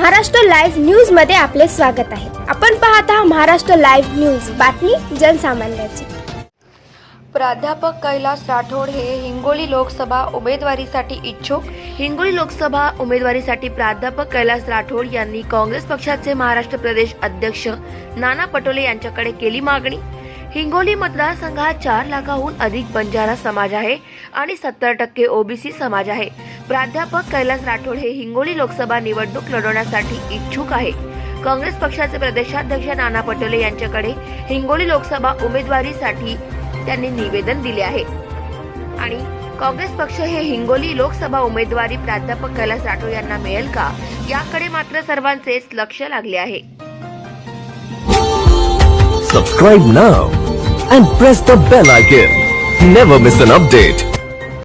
Maharashtra live न्यूजमध्ये आपले स्वागत आहे. आपण पाहत आहात महाराष्ट्र लाईव्ह न्यूज. बातमी जनसामान्याची. प्राध्यापक कैलास राठोड हे हिंगोली लोकसभा उमेदवारीसाठी इच्छुक. हिंगोली लोकसभा उमेदवारीसाठी प्राध्यापक कैलास राठोड यांनी काँग्रेस पक्षाचे महाराष्ट्र प्रदेश अध्यक्ष नाना पटोले यांच्याकडे केली मागणी. हिंगोली मतदारसंघात चार लाखाहून अधिक बंजारा समाज आहे आणि सत्तर टक्के ओबीसी समाज आहे. प्राध्यापक कैलास राठोड हे हिंगोली लोकसभा निवडणूक लढवण्यासाठी इच्छुक आहे काँग्रेस पक्षाचे प्रदेशाध्यक्ष नाना पटोले यांच्याकडे हिंगोली लोकसभा उमेदवारीसाठी त्यांनी निवेदन दिले आहे. आणि काँग्रेस पक्ष हे हिंगोली लोकसभा उमेदवारी प्राध्यापक कैलास राठोड यांना मिळेल का? याकडे मात्र सर्वांचेच लक्ष लागले आहे. Subscribe now and press the bell icon never miss an update